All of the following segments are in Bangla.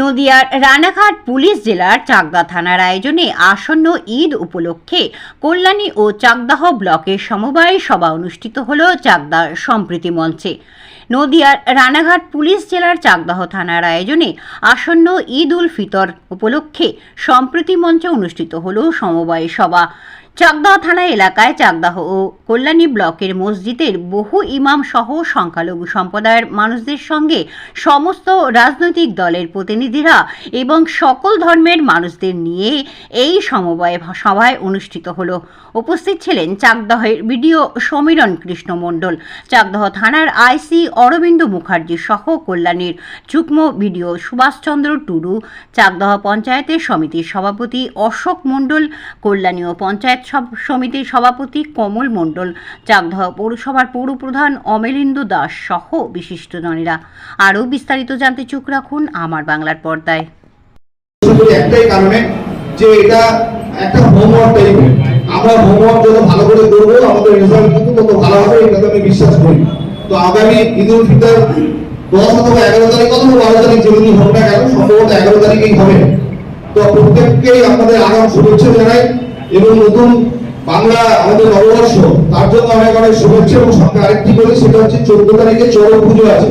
নদিয়ার রানাঘাট পুলিশ জেলার চাকদা থানার আয়োজনে আসন্ন ঈদ উপলক্ষে কল্যাণী ও চাকদাহ ব্লকের সমবায় সভা অনুষ্ঠিত হল চাকদার সম্প্রীতি মঞ্চে। নদিয়ার রানাঘাট পুলিশ জেলার চাকদাহ থানার আয়োজনে আসন্ন ঈদ উল ফিতর উপলক্ষে সম্প্রীতি মঞ্চে অনুষ্ঠিত হল সমবায় সভা। চাকদাহ থানা এলাকায় চাকদাহ ও কল্যাণী ব্লকের মসজিদের বহু ইমাম সহ সংখ্যালঘু সম্প্রদায়ের মানুষদের সঙ্গে সমস্ত রাজনৈতিক দলের প্রতিনিধিরা এবং সকল ধর্মের মানুষদের নিয়ে এই সমবায় সভায় অনুষ্ঠিত হল। উপস্থিত ছিলেন চাকদহের বিডিও সমীরণ কৃষ্ণ মণ্ডল, চাকদহ থানার আইসি অরবিন্দ মুখার্জি সহ কল্যাণীর যুগ্ম বিডিও সুভাষচন্দ্র টুডু, চাকদহ পঞ্চায়েতের সমিতির সভাপতি অশোক মণ্ডল, কল্যাণী ও পঞ্চায়েত সমিতির সভাপতি কমল মণ্ডল চাকদহ পৌরসভার পৌরপ্রধান অমেলিন্দু দাস সহ বিশিষ্টজনেরা। আরও বিস্তারিত জানতে চোখ রাখুন আমার বাংলার পর্দায়। একটাই কারণে, যে এটা একটা হোমওয়ার্ক টাইপের আমরা হোমওয়ার্ক যত ভালো করে করব, আমাদের রেজাল্ট কিন্তু তত ভালো হবে আমি বিশ্বাস করি। তো আগামী ঈদ উল ফিতর দশ অথবা এগারো তারিখ অথবা বারো তারিখ হোক না কেন, সম্ভবত এগারো তারিখেই হবে। তো প্রত্যেককেই আপনাদের আগাম শুভেচ্ছা জানাই। এবং নতুন বাংলা আমাদের নববর্ষ, তার জন্য অনেক অনেক শুভেচ্ছা এবং সঙ্গে আরেকটি বলি সেটা হচ্ছে চোদ্দ তারিখে চরম পুজো আছে।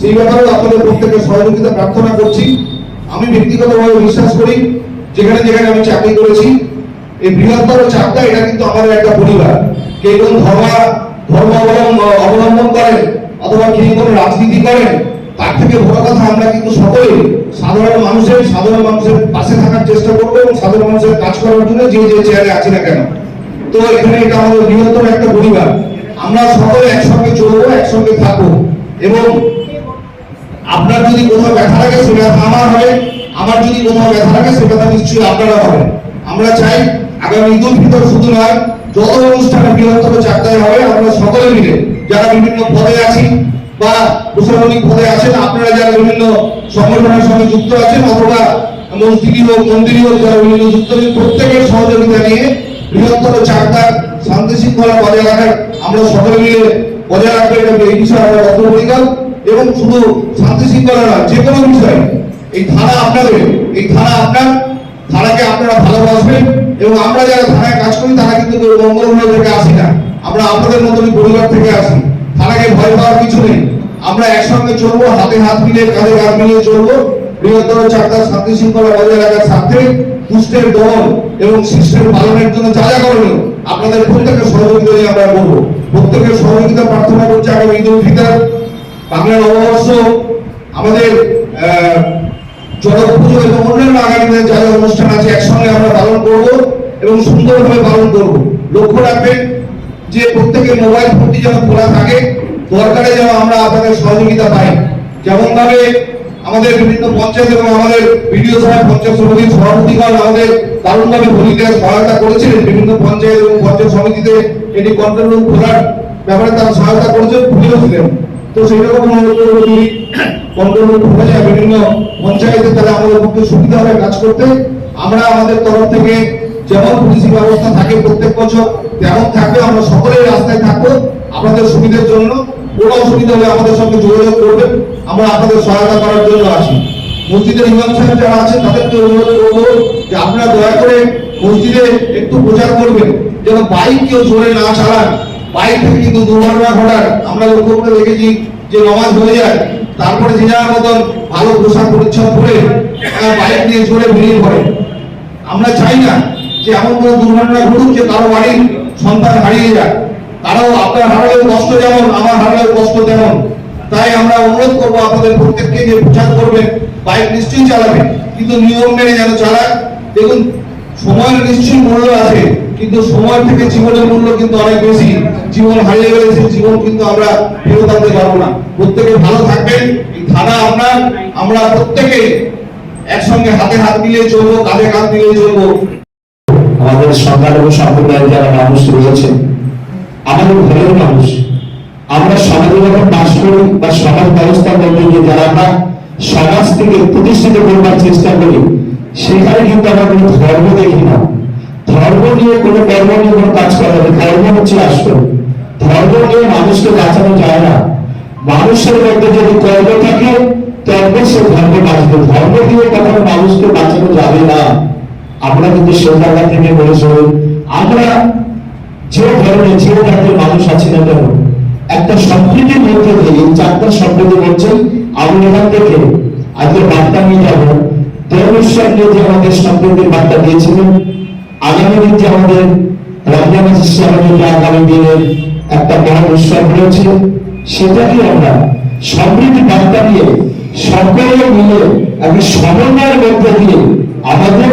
সেই ব্যাপারেও আপনাদের প্রত্যেকের সহযোগিতা প্রার্থনা করছি। আমি ব্যক্তিগতভাবে বিশ্বাস করি, যেখানে যেখানে আমি চাকরি করেছি, এই বৃহত্তর চাকদা এটা কিন্তু আমাদের একটা পরিবার। কে কোন ধর্ম ধর্ম অবলম্বন করেন, অথবা কে কোন রাজনীতি করেন তার থেকে বড় কথা আমরা কিন্তু সকলে সাধারণ মানুষের সাধারণ মানুষের পাশে থাকার চেষ্টা করব এবং সাধারণ মানুষের কাজ করার জন্য যে যে চেয়ারে আছি না কেন। তো এখানে এটা আমাদের বৃহত্তর একটা পরিবার। আমরা সকলে একসঙ্গে চলবো, একসঙ্গে থাকব এবং আপনার যদি কোথাও ব্যথা লাগে সে ব্যথা আমার হবে। আমার যদি কোথাও ব্যথা লাগে সে ব্যথা নিশ্চয়ই আপনারা হবে। আমরা চাই আগামী ঈদ উল ফিতর শুধু নয়, যত অনুষ্ঠানে বৃহত্তর চাকদায় হবে, আমরা সকলে মিলে যারা বিভিন্ন পদে আছি বা প্রশাসনিক পদে আছেন, আপনারা যারা বিভিন্ন সংগঠনের সঙ্গে যুক্ত আছেন অথবা মসজিদি হোক মন্দিরই হোক যারা বিভিন্ন যুক্ত আছেন, প্রত্যেকের সহযোগিতা নিয়ে বৃহত্তর চাকদার শান্তি শৃঙ্খলা বজায় রাখার আমরা সকলে মিলে বজায় রাখব, এটা এই বিষয়ে আমরা বদ্ধপরিকর এবং শুধু শান্তি শৃঙ্খলা নয়, যে কোনো বিষয়, এই থানা আপনাদের, এই থানা আপনার থানাকে আপনারা ভালোবাসবেন এবং আমরা যারা থানায় কাজ করি, তারা কিন্তু কেউ মঙ্গলময় থেকে আসি না। আমরা আপনাদের মতনই পরিবার থেকে আসি। থানাকে ভয় পাওয়ার কিছু নেই। আমরা একসঙ্গে চলবো, হাতে হাত মিলিয়ে কাঁধে কাঁধ মিলিয়ে চলবো। বৃহত্তর চাকদার শান্তি শৃঙ্খলা বজায় রাখার স্বার্থে দুষ্টের দমন এবং শিষ্টের পালনের জন্য যা যা করণীয়, আপনাদের প্রত্যেকের সহযোগিতা নিয়ে আমরা বলব। প্রত্যেকের সহযোগিতা প্রার্থনা করছি আগামী ঈদ উল ফিতর। বাংলা নববর্ষ, আমাদের চড়ক পুজো এবং অন্যান্য আগামী দিনে যা যা অনুষ্ঠান আছে একসঙ্গে আমরা পালন করব এবং সুন্দরভাবে পালন করব। লক্ষ্য রাখবেন যে প্রত্যেকের মোবাইল ফোনটি যেন খোলা থাকে, দরকারে যেন আমরা আপনাদের সহযোগিতা পাই। যেমন ভাবে আমাদের বিভিন্ন পঞ্চায়েত এবং আমাদের বিডিও সাহেব পঞ্চায়েত সমিতির সভাপতিগণ আমাদের দারুণভাবে ভূমিকা সহায়তা করেছিলেন। বিভিন্ন পঞ্চায়েত এবং পঞ্চায়েত সমিতিতে এটি কন্ট্রোল রুম খোলার ব্যাপারে তারা সহায়তা করেছেন খুলেও ছিলেন তো সেই রকম যদি কন্ট্রোল রুম খোলা যায়, বিভিন্ন পঞ্চায়েতে তাহলে আমাদের পক্ষে সুবিধা হবে কাজ করতে, আমরা আমাদের তরফ থেকে যেমন পুলিশি ব্যবস্থা থাকে প্রত্যেক বছর তেমন থাকবে আমরা সকলেই রাস্তায় থাকব আপনাদের সুবিধার জন্য। কোনো অসুবিধা হলে আমাদের সঙ্গে যোগাযোগ করবেন। আমরা আপনাদের সহায়তা করার জন্য আছি মসজিদের ইমাম সাহেব যারা আছেন তাদেরকে অনুরোধ করব যে আপনারা দয়া করে মসজিদে একটু প্রচার করবেন। যেন বাইক কেউ জোরে না চালান। বাইক থেকে কিন্তু দুর্ঘটনা ঘটার। আমরা লক্ষ্য করে দেখেছি যে নমাজ হয়ে যায় তারপরে যে যার মতন ভালো পোশাক পরিচ্ছদ পরে আহ, বাইক নিয়ে জোরে বেরিয়ে পড়ে। আমরা চাই না যে এমন কোনো দুর্ঘটনা ঘটুক, যে কারও বাড়ির সন্তান হারিয়ে যায় কারও আপনার হারালেও কষ্ট যেমন, আমার হারালেও কষ্ট তেমন। তাই আমরা অনুরোধ করব আপনাদের প্রত্যেককে যে প্রচার করবেন বাইক নিশ্চয়ই চালাবেন কিন্তু নিয়ম মেনে যেন চালায় দেখুন, সময়ের নিশ্চয়ই মূল্য আছে, কিন্তু সময় থেকে জীবনের মূল্য কিন্তু অনেক বেশি। জীবন হারিয়ে গেলে সেই জীবন কিন্তু আমরা ফেরত আনতে পারব না। প্রত্যেকে ভালো থাকবেন থানা আপনার। আমরা প্রত্যেকে একসঙ্গে হাতে হাত মিলিয়ে চলবো, কাঁধে কাঁধ মিলিয়ে চলবো। আমাদের সংখ্যালঘু সম্প্রদায়ের যারা মানুষ রয়েছে আমাদের ঘরের মানুষ। আমরা সমাজে যখন বাস করি বা সমাজ ব্যবস্থা করতে গিয়ে যারা আমরা সমাজ থেকে প্রতিষ্ঠিত করবার চেষ্টা করি, সেখানে কিন্তু আমরা কোনো ধর্ম দেখি না। ধর্ম নিয়ে কোনো কর্ম নিয়ে কোনো কাজ করা হবে ধর্ম হচ্ছে আসল ধর্ম নিয়ে মানুষকে বাঁচানো যায় না। মানুষের মধ্যে যদি কর্ম থাকে তবে সে ধর্ম বাঁচবে। ধর্ম দিয়ে কখনো মানুষকে বাঁচানো যাবে না। আমরা কিন্তু সে থেকে বলে আমরা যে ধরনের যে জাতির মানুষ আছে না কেন, একটা সম্প্রীতির মধ্যে দিয়ে এই চারটা সম্প্রীতি বলছেন আমি এখান থেকে আজকে বার্তা নিয়ে যাব। নিয়ে যে আমাদের সম্প্রীতির বার্তা দিয়েছিলেন, আগামী দিন যে আমাদের রমজান আগামী একটা বড় উৎসব রয়েছে সেটাকে আমরা সমৃদ্ধি বার্তা নিয়ে সকলে মিলে একটা সমন্বয়ের মধ্যে দিয়ে আমাদের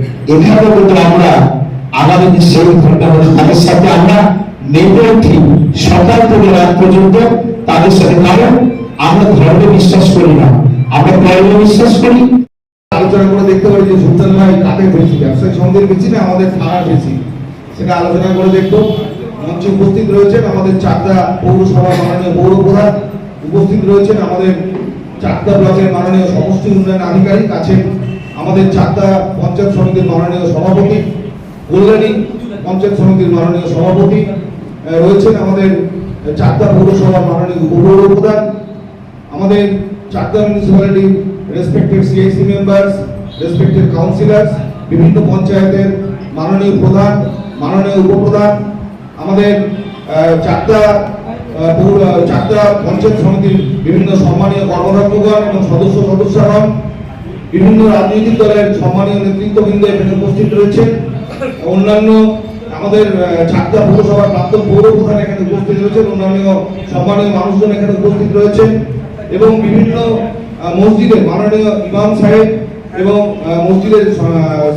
এখানে কিন্তু আমরা আগামী সেই ঘটনা তাদের সাথে আমরা মেতে উঠি। সকাল থেকে রাত পর্যন্ত তাদের সাথে কারণ আমরা ধর্মে বিশ্বাস করি না। আমরা কর্মে বিশ্বাস করি। আলোচনা করে দেখতে পারি যে সুলতান ভাই কাকে বেশি ব্যবসায়িক সন্ধ্যের বেশি না আমাদের থানার বেশি সেটা আলোচনা করে দেখব। মঞ্চে উপস্থিত রয়েছেন আমাদের চাকদা পৌরসভা মাননীয় পৌর প্রধান উপস্থিত রয়েছেন আমাদের চাকদা ব্লকের মাননীয় সমষ্টি উন্নয়ন আধিকারিক, আছেন আমাদের চাকদা পঞ্চায়েত সমিতির মাননীয় সভাপতি কল্যাণী, পঞ্চায়েত সমিতির মাননীয় সভাপতি রয়েছেন আমাদের চাকদা পৌরসভার মাননীয় উপপৌর প্রধান আমাদের Chakda municipality respected CIC members respected councillors বিভিন্ন পঞ্চায়েতের মাননীয় প্রধান, মাননীয় উপপ্রধান, আমাদের চাকদা চাকদা পঞ্চায়েত সমিতির বিভিন্ন সম্মানীয় কর্মরতগণ এবং সদস্য সদস্যগণ বিভিন্ন রাজনৈতিক দলের সম্মানীয় নেতৃত্ববৃন্দ এখানে উপস্থিত রয়েছে অন্যান্য আমাদের চাকদা পৌরসভার প্রাক্তন পৌর প্রধান এখানে উপস্থিত রয়েছেন অন্যান্য সম্মানীয় মানুষজন এখানে উপস্থিত রয়েছেন এবং বিভিন্ন আহ, মসজিদের মাননীয় ইমাম সাহেব এবং মসজিদের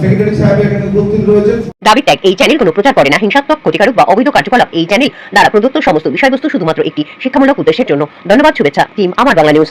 সেক্রেটারি সাহেব এখানে উপস্থিত রয়েছেন। দাবি এই চ্যানেল কোনো প্রচার করে না। হিংসাত্মক ক্ষতিকারক বা অবৈধ কার্যকলাপ এই চ্যানেল দ্বারা প্রদত্ত সমস্ত বিষয়বস্তু শুধুমাত্র একটি শিক্ষামূলক উদ্দেশ্যের জন্য। ধন্যবাদ শুভেচ্ছা টিম আমার বাংলা নিউজ